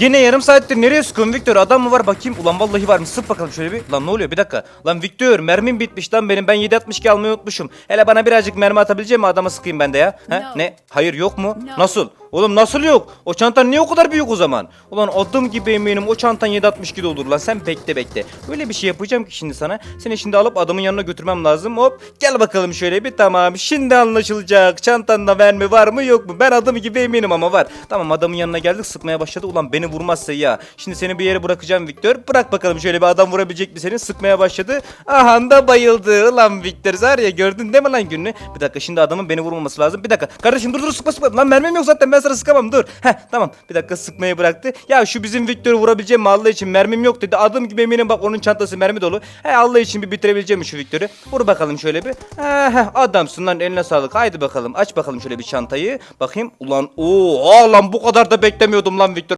Yine yarım saattir nereye sıkıyorsun Victor? Adam mı var bakayım. Ulan vallahi var mı? Sık bakalım şöyle bir. Lan ne oluyor? Bir dakika. Lan Victor mermim bitmiş lan benim. Ben 7.62 almayı unutmuşum. Hele bana birazcık mermi atabilecek mi? Adama sıkayım ben de ya. He? No. Ne? Hayır yok mu? No. Nasıl? Oğlum nasıl yok? O çantan niye o kadar büyük o zaman? Ulan adım gibi eminim o çantan 7.62 olur lan. Sen bekle bekle. Öyle bir şey yapacağım ki şimdi sana. Seni şimdi alıp adamın yanına götürmem lazım. Hop gel bakalım şöyle bir tamam. Şimdi anlaşılacak. Çantanda mermi var mı yok mu? Ben adım gibi eminim ama var. Tamam adamın yanına geldik sıkmaya başladı. Ulan beni vurmazsa ya. Şimdi seni bir yere bırakacağım Victor. Bırak bakalım şöyle bir adam vurabilecek mi seni? Sıkmaya başladı. Aha da bayıldı. Ulan Victor var ya gördün değil mi lan gününü? Bir dakika şimdi adamın beni vurmaması lazım. Bir dakika. Kardeşim dur dur sıkma sıkma. Lan mermim yok zaten ben sana sıkamam dur. Heh tamam. Bir dakika sıkmayı bıraktı. Ya şu bizim Victor'u vurabileceğim Allah için mermim yok dedi. Adım gibi eminim bak onun çantası mermi dolu. He Allah için bir bitirebileceğim şu Victor'u? Vur bakalım şöyle bir. He he adamsın lan eline sağlık. Haydi bakalım aç bakalım şöyle bir çantayı. Bakayım. Ulan ooo lan bu kadar da beklemiyordum lan Victor.